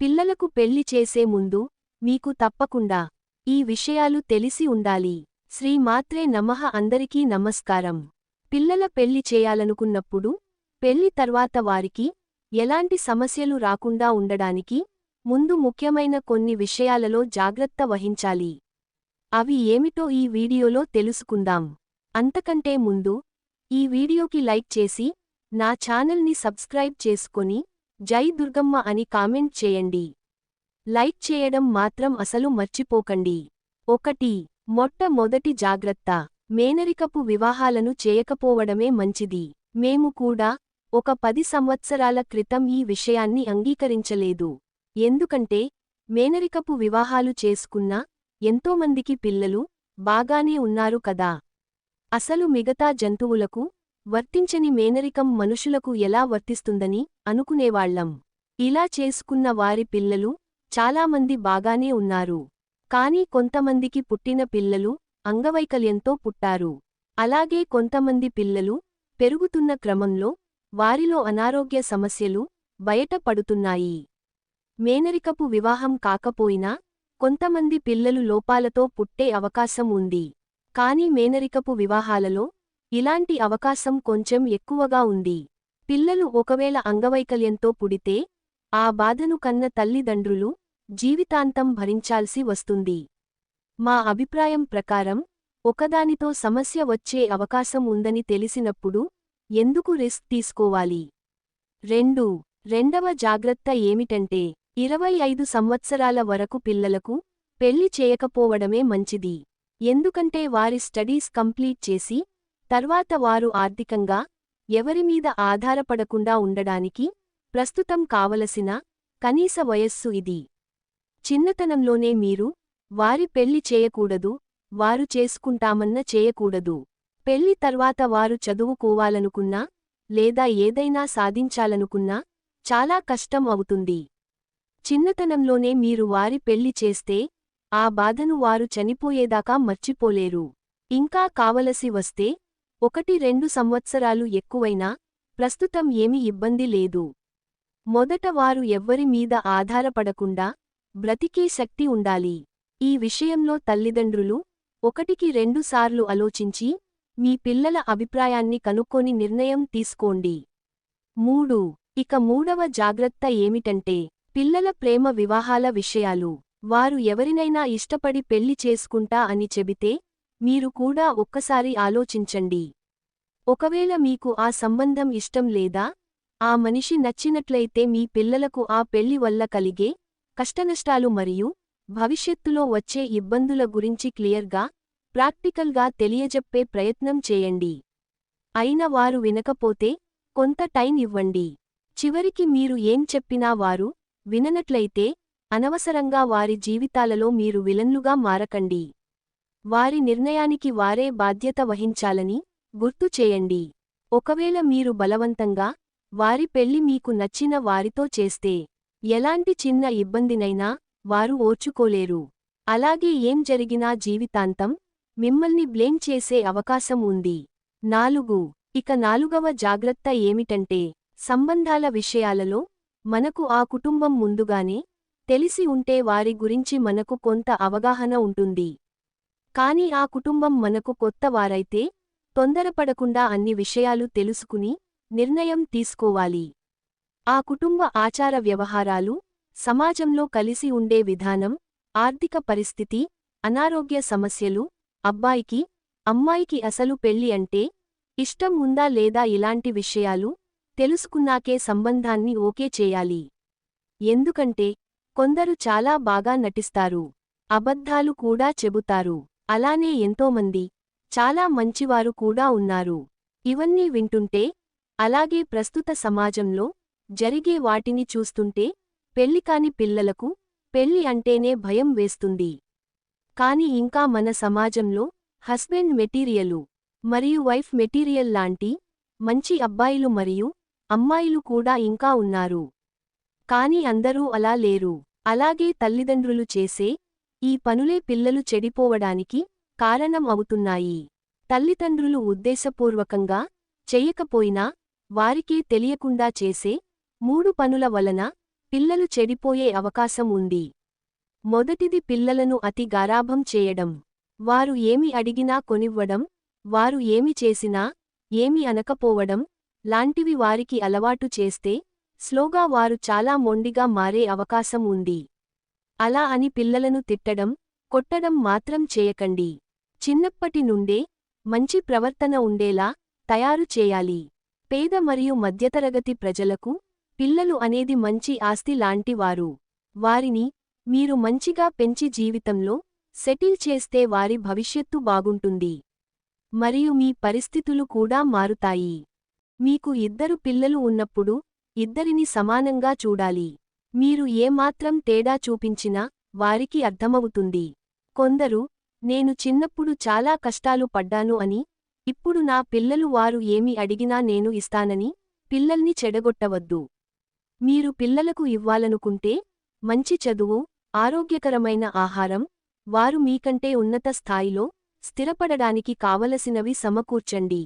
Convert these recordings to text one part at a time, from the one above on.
పిల్లలకు పెళ్ళి చేసే ముందు మీకు తప్పకుండా ఈ విషయాలు తెలిసి ఉండాలి. శ్రీ మాత్రే నమః అందరికీ నమస్కారం. పిల్లల పెళ్ళి చేయాలనుకున్నప్పుడు పెళ్ళి తర్వాత వారికి ఎలాంటి సమస్యలు రాకుండా ఉండడానికి ముందు ముఖ్యమైన కొన్ని విషయాలలో జాగ్రత్త వహించాలి. అవి ఏమిటో ఈ వీడియోలో తెలుసుకుందాం. అంతకంటే ముందు ఈ వీడియోకి లైక్ చేసి నా ఛానల్ని సబ్స్క్రైబ్ చేసుకొని జై దుర్గమ్మ అని కామెంట్ చేయండి. లైక్ చేయడం మాత్రం అసలు మర్చిపోకండి. ఒకటి మొట్టమొదటి జాగ్రత్త. మేనరికపు వివాహాలను చేయకపోవడమే మంచిది. మేము కూడా ఒక పది సంవత్సరాల క్రితం ఈ విషయాన్ని అంగీకరించలేదు. ఎందుకంటే మేనరికపు వివాహాలు చేసుకున్నా ఎంతోమందికి పిల్లలు బాగానే ఉన్నారు కదా. అసలు మిగతా జంతువులకు వర్తించని మేనరికం మనుషులకు ఎలా వర్తిస్తుందని అనుకునేవాళ్ళం ఇలా చేసుకున్న వారి పిల్లలు చాలామంది బాగానే ఉన్నారు. కాని కొంతమందికి పుట్టిన పిల్లలు అంగవైకల్యంతో పుట్టారు. అలాగే కొంతమంది పిల్లలు పెరుగుతున్న క్రమంలో వారిలో అనారోగ్య సమస్యలు బయటపడుతున్నాయి మేనరికపు వివాహం కాకపోయినా కొంతమంది పిల్లలు లోపాలతో పుట్టే అవకాశం ఉంది. కాని మేనరికపు వివాహాలలో ఇలాంటి అవకాశం కొంచెం ఎక్కువగా ఉంది. పిల్లలు ఒకవేళ అంగవైకల్యంతో పుడితే ఆ బాధను కన్న తల్లిదండ్రులు జీవితాంతం భరించాల్సి వస్తుంది. మా అభిప్రాయం ప్రకారం ఒకదానితో సమస్య వచ్చే అవకాశం ఉందని తెలిసినప్పుడు ఎందుకు రిస్క్ తీసుకోవాలి? రెండు రెండవ జాగ్రత్త ఏమిటంటే ఇరవై ఐదు సంవత్సరాల వరకు పిల్లలకు పెళ్ళి చేయకపోవడమే మంచిది. ఎందుకంటే వారి స్టడీస్ కంప్లీట్ చేసి తర్వాత వారు ఆర్థికంగా ఎవరిమీద ఆధారపడకుండా ఉండడానికి ప్రస్తుతం కావలసిన కనీస వయస్సు ఇది. చిన్నతనంలోనే మీరు వారి పెళ్ళి చేయకూడదు వారు చేసుకుంటామన్న చేయకూడదు. పెళ్ళి తర్వాత వారు చదువుకోవాలనుకున్నా లేదా ఏదైనా సాధించాలనుకున్నా చాలా కష్టం అవుతుంది. చిన్నతనంలోనే మీరు వారి పెళ్ళి చేస్తే ఆ బాధను వారు చనిపోయేదాకా మర్చిపోలేరు. ఇంకా కావలసి వస్తే ఒకటి రెండు సంవత్సరాలు ఎక్కువైనా ప్రస్తుతం ఏమి ఇబ్బంది లేదు. మొదట వారు ఎవ్వరి మీద ఆధారపడకుండా బ్రతికే శక్తి ఉండాలి. ఈ విషయంలో తల్లిదండ్రులు ఒకటికి రెండుసార్లు ఆలోచించి మీ పిల్లల అభిప్రాయాన్ని కనుక్కొని నిర్ణయం తీసుకోండి. మూడు. ఇక మూడవ జాగ్రత్త ఏమిటంటే పిల్లల ప్రేమ వివాహాల విషయాలు. వారు ఎవరినైనా ఇష్టపడి పెళ్ళి చేసుకుంటా అని చెబితే మీరు కూడా ఒక్కసారి ఆలోచించండి. ఒకవేళ మీకు ఆ సంబంధం ఇష్టం లేదా ఆ మనిషి నచ్చినట్లయితే మీ పిల్లలకు ఆ పెళ్ళి వల్ల కలిగే కష్టనష్టాలు మరియు భవిష్యత్తులో వచ్చే ఇబ్బందుల గురించి క్లియర్గా ప్రాక్టికల్గా తెలియజెప్పే ప్రయత్నం చేయండి. అయిన వారు వినకపోతే కొంత టైం ఇవ్వండి. చివరికి మీరు ఏం చెప్పినా వారు విననట్లయితే అనవసరంగా వారి జీవితాలలో మీరు విలన్లుగా మారకండి. వారి నిర్ణయానికి వారే బాధ్యత వహించాలని గుర్తు చేయండి. ఒకవేళ మీరు బలవంతంగా వారి పెళ్ళి మీకు నచ్చిన వారితో చేస్తే ఎలాంటి చిన్న ఇబ్బందినైనా వారు ఓర్చుకోలేరు. అలాగే ఏం జరిగినా జీవితాంతం మిమ్మల్ని బ్లేమ్ చేసే అవకాశం ఉంది. నాలుగు ఇక నాలుగవ జాగ్రత్త ఏమిటంటే సంబంధాల విషయాలలో మనకు ఆ కుటుంబం ముందుగానే తెలిసి ఉంటే వారి గురించి మనకు కొంత అవగాహన ఉంటుంది. కాని ఆ కుటుంబం మనకు కొత్త వారైతే తొందరపడకుండా అన్ని విషయాలు తెలుసుకుని నిర్ణయం తీసుకోవాలి. ఆ కుటుంబ ఆచార వ్యవహారాలు సమాజంలో కలిసి ఉండే విధానం ఆర్థిక పరిస్థితి అనారోగ్య సమస్యలు అబ్బాయికి అమ్మాయికి అసలు పెళ్ళి అంటే ఇష్టం ఉందా లేదా ఇలాంటి విషయాలు తెలుసుకున్నాకే సంబంధాన్ని ఓకే చేయాలి. ఎందుకంటే కొందరు చాలా బాగా నటిస్తారు అబద్ధాలు కూడా చెబుతారు. అలానే ఎంతోమంది. చాలా మంచివారు కూడా ఉన్నారు. ఇవన్నీ వింటుంటే అలాగే ప్రస్తుత సమాజంలో జరిగే వాటిని చూస్తుంటే పెళ్ళికాని పిల్లలకు పెళ్ళి అంటేనే భయం వేస్తుంది. కాని ఇంకా మన సమాజంలో హస్బెండ్ మెటీరియలు మరియు వైఫ్ మెటీరియల్ లాంటి మంచి అబ్బాయిలు మరియు అమ్మాయిలు కూడా ఇంకా ఉన్నారు. కాని అందరూ అలా లేరు. అలాగే తల్లిదండ్రులు చేసే ఈ పనులే పిల్లలు చెడిపోవడానికి కారణం అవుతున్నాయి. తల్లిదండ్రులు ఉద్దేశపూర్వకంగా చెయ్యకపోయినా వారికే తెలియకుండా చేసే మూడు పనుల వలన పిల్లలు చెడిపోయే అవకాశం ఉంది. మొదటిది పిల్లలను అతి గారాభం చేయడం. వారు ఏమి అడిగినా కొనివ్వడం వారు ఏమి చేసినా ఏమి అనకపోవడం లాంటివి వారికి అలవాటు చేస్తే స్లోగా వారు చాలా మొండిగా మారే అవకాశం ఉంది. అలా అని పిల్లలను తిట్టడం కొట్టడం మాత్రం చేయకండి. చిన్నప్పటి నుండే మంచి ప్రవర్తన ఉండేలా తయారు చేయాలి. పేద మరియు మధ్యతరగతి ప్రజలకు పిల్లలు అనేది మంచి ఆస్తి లాంటివారు వారిని మీరు మంచిగా పెంచి జీవితంలో సెటిల్ చేస్తే వారి భవిష్యత్తు బాగుంటుంది. మరియు మీ పరిస్థితులు కూడా మారుతాయి. మీకు ఇద్దరు పిల్లలు ఉన్నప్పుడు ఇద్దరిని సమానంగా చూడాలి. మీరు ఏమాత్రం తేడా చూపించినా వారికి అర్థమవుతుంది. కొందరు నేను చిన్నప్పుడు చాలా కష్టాలు పడ్డాను అని ఇప్పుడు నా పిల్లలు వారు ఏమి అడిగినా నేను ఇస్తానని పిల్లల్ని చెడగొట్టవద్దు. మీరు పిల్లలకు ఇవ్వాలనుకుంటే మంచి చదువు ఆరోగ్యకరమైన ఆహారం వారు మీకంటే ఉన్నత స్థాయిలో స్థిరపడడానికి కావలసినవి సమకూర్చండి.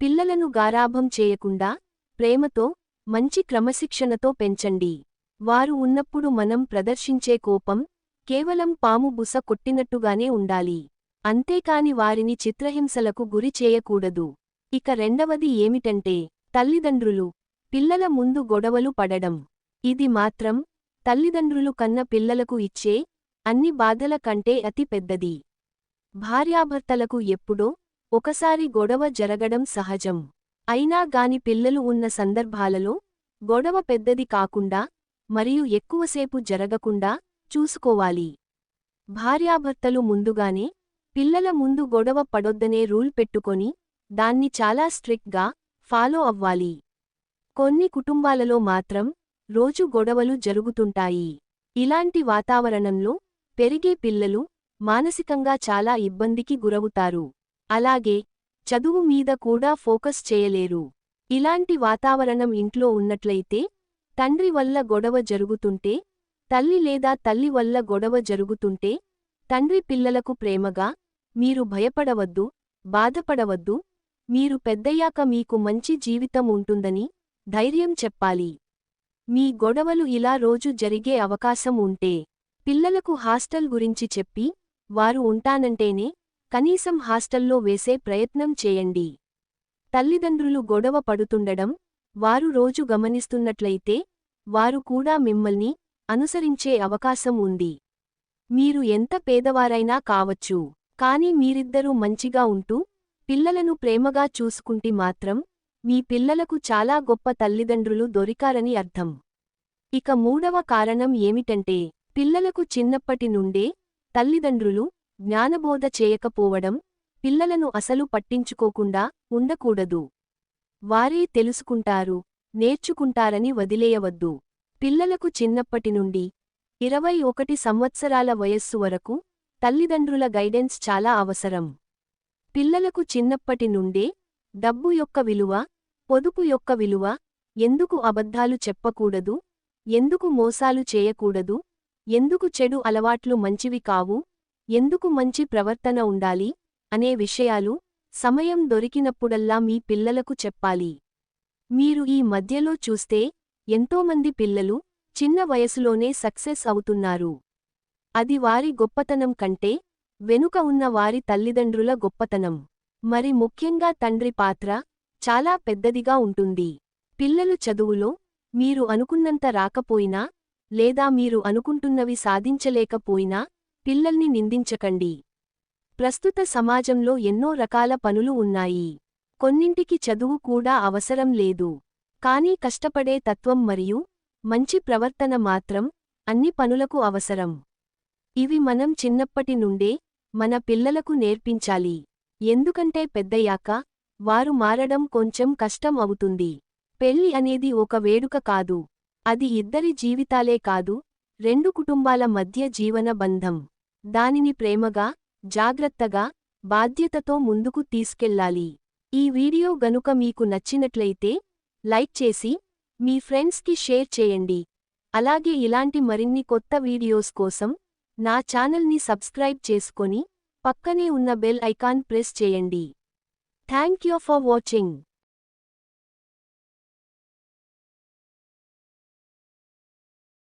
పిల్లలను గారాభం చేయకుండా ప్రేమతో మంచి క్రమశిక్షణతో పెంచండి. వారు ఉన్నప్పుడు మనం ప్రదర్శించే కోపం కేవలం పాము బుస కొట్టినట్టుగానే ఉండాలి. అంతేకాని వారిని చిత్రహింసలకు గురి చేయకూడదు. ఇక రెండవది ఏమిటంటే తల్లిదండ్రులు పిల్లల ముందు గొడవలు పడడం. ఇది మాత్రం తల్లిదండ్రులు కన్న పిల్లలకు ఇచ్చే అన్ని బాధల కంటే అతి పెద్దది. భార్యాభర్తలకు ఎప్పుడో ఒకసారి గొడవ జరగడం సహజం. అయినా గాని పిల్లలు ఉన్న సందర్భాలలో గొడవ పెద్దది కాకుండా మరియు ఎక్కువసేపు జరగకుండా చూసుకోవాలి. భార్యాభర్తలు ముందుగానే పిల్లల ముందు గొడవ పడొద్దనే రూల్ పెట్టుకొని దాన్ని చాలా స్ట్రిక్ట్గా ఫాలో అవ్వాలి. కొన్ని కుటుంబాలలో మాత్రం రోజు గొడవలు జరుగుతుంటాయి. ఇలాంటి వాతావరణంలో పెరిగే పిల్లలు మానసికంగా చాలా ఇబ్బందికి గురవుతారు. అలాగే చదువు మీద కూడా ఫోకస్ చేయలేరు. ఇలాంటి వాతావరణం ఇంట్లో ఉన్నట్లయితే తండ్రి వల్ల గొడవ జరుగుతుంటే తల్లి లేదా తల్లి వల్ల గొడవ జరుగుతుంటే తండ్రి పిల్లలకు ప్రేమగా మీరు భయపడవద్దు బాధపడవద్దు మీరు పెద్దయ్యాక మీకు మంచి జీవితం ఉంటుందని ధైర్యం చెప్పాలి. మీ గొడవలు ఇలా రోజు జరిగే అవకాశం ఉంటే పిల్లలకు హాస్టల్ గురించి చెప్పి వారు ఉంటానంటేనే కనీసం హాస్టల్లో వేసే ప్రయత్నం చేయండి. తల్లిదండ్రులు గొడవ పడుతుండడం వారు రోజు గమనిస్తున్నట్లయితే వారు కూడా మిమ్మల్ని అనుసరించే అవకాశం ఉంది. మీరు ఎంత పేదవారైనా కావచ్చు కాని మీరిద్దరూ మంచిగా ఉంటూ పిల్లలను ప్రేమగా చూసుకుంటి మాత్రం మీ పిల్లలకు చాలా గొప్ప తల్లిదండ్రులు దొరికారని అర్థం. ఇక మూడవ కారణం ఏమిటంటే పిల్లలకు చిన్నప్పటి నుండే తల్లిదండ్రులు జ్ఞానబోధ చేయకపోవడం పిల్లలను అసలు పట్టించుకోకుండా ఉండకూడదు. వారే తెలుసుకుంటారు నేర్చుకుంటారని వదిలేయవద్దు. పిల్లలకు చిన్నప్పటి నుండి ఇరవై ఒకటి సంవత్సరాల వయస్సు వరకు తల్లిదండ్రుల గైడెన్స్ చాలా అవసరం. పిల్లలకు చిన్నప్పటి నుండే డబ్బు యొక్క విలువ పొదుపు యొక్క విలువ ఎందుకు అబద్ధాలు చెప్పకూడదు ఎందుకు మోసాలు చేయకూడదు ఎందుకు చెడు అలవాట్లు మంచివి కావు ఎందుకు మంచి ప్రవర్తన ఉండాలి అనే విషయాలు సమయం దొరికినప్పుడల్లా మీ పిల్లలకు చెప్పాలి. మీరు ఈ మధ్యలో చూస్తే ఎంతోమంది పిల్లలు చిన్న వయసులోనే సక్సెస్ అవుతున్నారు. అది వారి గొప్పతనం కంటే వెనుక ఉన్న వారి తల్లిదండ్రుల గొప్పతనం. మరి ముఖ్యంగా తండ్రి పాత్ర చాలా పెద్దదిగా ఉంటుంది. పిల్లలు చదువులో మీరు అనుకున్నంత రాకపోయినా లేదా మీరు అనుకుంటున్నవి సాధించలేకపోయినా పిల్లల్ని నిందించకండి. ప్రస్తుత సమాజంలో ఎన్నో రకాల పనులు ఉన్నాయి. కొన్నింటికి చదువు కూడా అవసరం లేదు. కానీ కష్టపడే తత్వం మరియు మంచి ప్రవర్తన మాత్రం అన్ని పనులకు అవసరం. ఇవి మనం చిన్నప్పటి నుండే మన పిల్లలకు నేర్పించాలి. ఎందుకంటే పెద్దయ్యాక వారు మారడం కొంచెం కష్టం అవుతుంది. పెళ్ళి అనేది ఒక వేడుక కాదు. అది ఇద్దరి జీవితాలే కాదు రెండు కుటుంబాల మధ్య జీవన బంధం. దానిని ప్రేమగా జాగ్రత్తగా బాధ్యతతో ముందుకు తీసుకెళ్ళాలి ఈ వీడియో గనుక మీకు నచ్చినట్లయితే లైక్ చేసి మీ ఫ్రెండ్స్కి షేర్ చేయండి. అలాగే ఇలాంటి మరిన్ని కొత్త వీడియోస్ కోసం నా ఛానల్ని సబ్స్క్రైబ్ చేసుకొని పక్కనే ఉన్న బెల్ ఐకాన్ ప్రెస్ చేయండి. Thank you for watching.